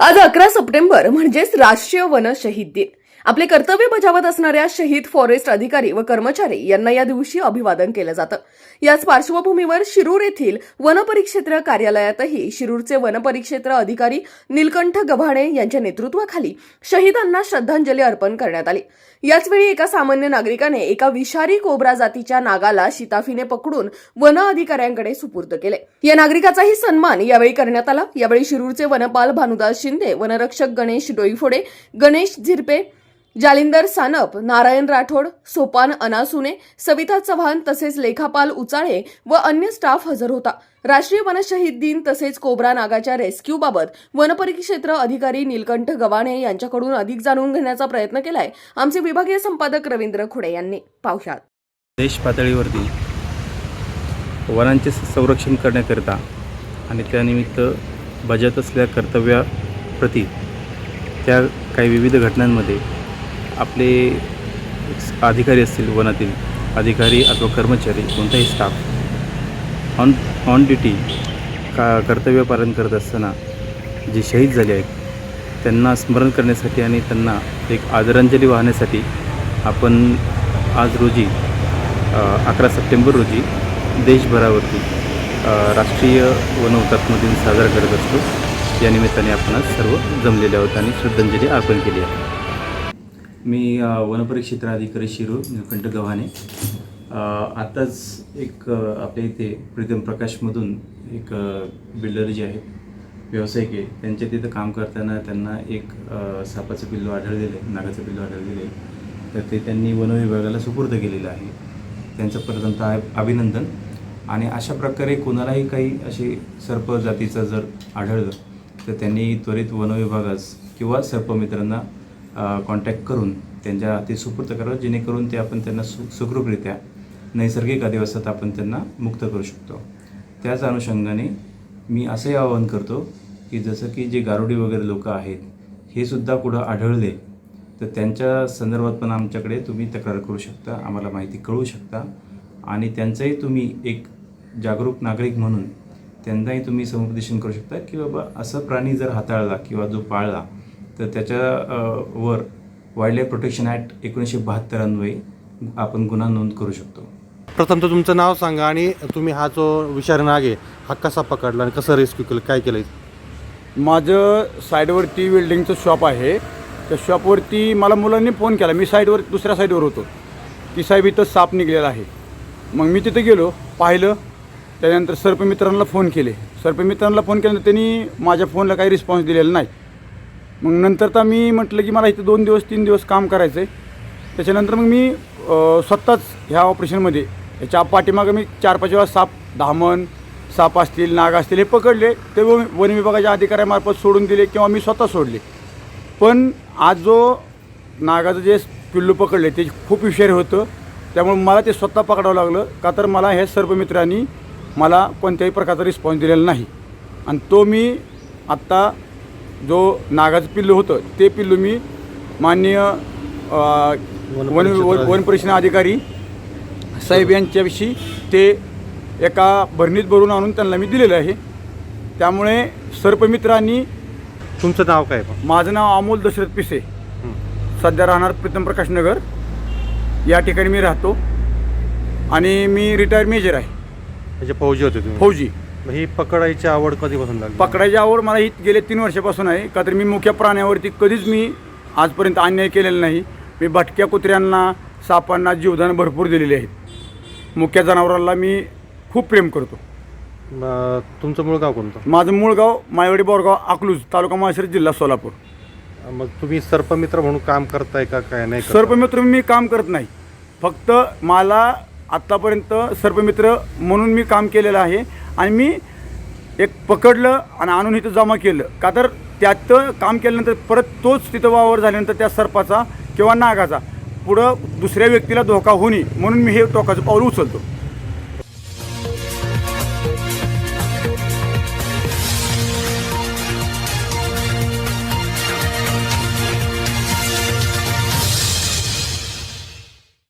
आज अकरा सप्टेंबर म्हणजेच राष्ट्रीय वन शहीद दिन. आपले कर्तव्य बजावत असणाऱ्या शहीद फॉरेस्ट अधिकारी व कर्मचारी यांना या दिवशी अभिवादन केलं जातं. याच पार्श्वभूमीवर शिरूर येथील वनपरिक्षेत्र कार्यालयातही शिरूरचे वनपरिक्षेत्र अधिकारी निलकंठ गव्हाणे यांच्या नेतृत्वाखाली शहीदांना श्रद्धांजली अर्पण करण्यात आली. याचवेळी एका सामान्य नागरिकाने एका विषारी कोब्रा जातीच्या नागाला शिताफीने पकडून वन अधिकाऱ्यांकडे सुपूर्द केले. या नागरिकाचाही सन्मान यावेळी करण्यात आला. यावेळी शिरूरचे वनपाल भानुदास शिंदे वनरक्षक गणेश डोईफोडे गणेश झिरपे जालिंदर सानप नारायण राठोड सोपान अनासुने सविता चव्हाण तसेच लेखापाल उचाळे व अन्य स्टाफ हजर होता. राष्ट्रीय वनशहीद दिन तसेच कोब्रा नागाच्या रेस्क्यूबाबत वनपरिक्षेत्र अधिकारी नीलकंठ गवाणे यांच्याकडून अधिक जाणून घेण्याचा प्रयत्न केलाय. आमचे विभागीय संपादक रवींद्र खुडे यांनी. पाहुयात देश पातळीवरती वनांचे संरक्षण करण्याकरिता आणि त्यानिमित्त बजावत असलेल्या कर्तव्याप्रती त्या काही विविध घटनांमध्ये आपले अधिकारी असतील वनातील अधिकारी अथवा कर्मचारी कोणताही स्टाफ ऑन ऑन ड्युटी का कर्तव्य पालन करत असताना जे शहीद झाले आहेत त्यांना स्मरण करण्यासाठी आणि त्यांना एक आदरांजली वाहण्यासाठी आपण आज रोजी अकरा सप्टेंबर रोजी देशभरावरती राष्ट्रीय वन दिन साजरा करत असतो. या निमित्ताने आपण आज सर्व जमलेले आहोत आणि श्रद्धांजली अर्पण केली आहे. मी वनपरिक्षेत्र अधिकारी शिरूर निळकंठ गव्हाणे. आत्ताच एक आपल्या इथे प्रीतम प्रकाशमधून एक बिल्डर जे आहेत व्यावसायिक आहे त्यांच्या तिथं काम करताना त्यांना एक सापाचं पिल्लू आढळलेलं आहे नागाचं पिल्लू आढळलेलं आहे. तर ते त्यांनी वन विभागाला सुपूर्द केलेलं आहे. त्यांचं प्रथमतः अभिनंदन. आणि अशा प्रकारे कोणालाही काही असे सर्प जातीचं जर आढळलं तर त्यांनी त्वरित वनविभागास किंवा सर्पमित्रांना कॉन्टॅक्ट करून त्यांच्या ते सुपूर्त करावं जेणेकरून ते आपण त्यांना सु सुखरूपरित्या नैसर्गिक अधिवासात आपण त्यांना मुक्त करू शकतो. त्याच अनुषंगाने मी असंही आवाहन करतो की जसं की जे गारुडी वगैरे लोक आहेत हे सुद्धा कुठं आढळले तर त्यांच्या संदर्भात पण आमच्याकडे तुम्ही तक्रार करू शकता आम्हाला माहिती कळवू शकता. आणि त्यांचाही तुम्ही एक जागरूक नागरिक म्हणून त्यांनाही तुम्ही समुपदेशन करू शकता की बाबा असं प्राणी जर हाताळला किंवा जो पाळला तर त्याच्या अ, वर वाईल्ड लाईफ प्रोटेक्शन ॲक्ट एकोणीसशे बहात्तर अन्वये आपण गुन्हा नोंद करू शकतो. प्रथम तर तुमचं नाव सांगा आणि तुम्ही हा जो विषारी नाग आहे हा कसा पकडला आणि कसं रेस्क्यू केलं काय केलं माझं साईडवरती वेल्डिंगचं शॉप आहे. त्या शॉपवरती मला मुलांनी फोन केला. मी साईडवर दुसऱ्या साईडवर होतो. की साहेब इथं साप निघलेला आहे. मग मी तिथं गेलो पाहिलं. त्यानंतर सर्पमित्रांना फोन केले. सर्पमित्रांना फोन केल्यानंतर त्यांनी माझ्या फोनला काही रिस्पॉन्स दिलेला नाही. मग नंतर तर मी म्हटलं की मला इथं दोन दिवस तीन दिवस काम करायचं आहे त्याच्यानंतर मग मी स्वतःच ह्या ऑपरेशनमध्ये याच्या पाठीमागं मी चार पाच वेळा साप धामण साप असतील नाग असतील हे पकडले. ते वन वन विभागाच्या अधिकाऱ्यामार्फत सोडून दिले किंवा मी स्वतः सोडले. पण आज जो नागाचं जे पिल्लू पकडले ते खूप विषारी होतं. त्यामुळे मला ते स्वतः पकडावं लागलं. का तर मला हे सर्पमित्रांनी मला कोणत्याही प्रकारचा रिस्पॉन्स दिलेला नाही. आणि तो मी आत्ता जो नागाचं पिल्लू होतं ते पिल्लू मी माननीय वन वन परिक्षण अधिकारी साहेब यांच्याविषयी ते एका भरणीत भरून आणून त्यांना मी दिलेलं आहे. त्यामुळे सर्पमित्रांनी तुमचं नाव काय? माझं नाव अमोल दशरथ पिसे. सध्या राहणार प्रीतम प्रकाश नगर. या ठिकाणी मी राहतो. आणि मी रिटायर मेजर आहे. म्हणजे फौजी होते तुम्ही? फौजी. मग ही पकडायची आवड कधीपासून लागली? पकडायची आवड मला ही गेले तीन वर्षापासून आहे. का तर मी मुख्य प्राण्यावरती कधीच मी आजपर्यंत अन्याय केलेला नाही. मी भटक्या कुत्र्यांना सापांना जीवदान भरपूर दिलेले आहेत. मुख्य जनावरांना मी खूप प्रेम करतो. तुमचं मूळ गाव कोणतं? माझं मूळ गाव मायवाडी बोरगाव अकलूज तालुका माळशिरस जिल्हा सोलापूर. मग तुम्ही सर्पमित्र म्हणून काम करताय का काय नाही करताय? सर्पमित्र मी काम करत नाही. फक्त मला आत्तापर्यंत सर्पमित्र म्हणून मी काम केलेलं आहे. आणि मी एक पकडलं आणि आणून इथं जमा केलं. का तर त्यात काम केल्यानंतर परत तोच तिथं वावर झाल्यानंतर त्या सर्पाचा किंवा नागाचा. पुढं दुसऱ्या व्यक्तीला धोका होणे म्हणून मी हे टोकाचं पाऊल उचलतो.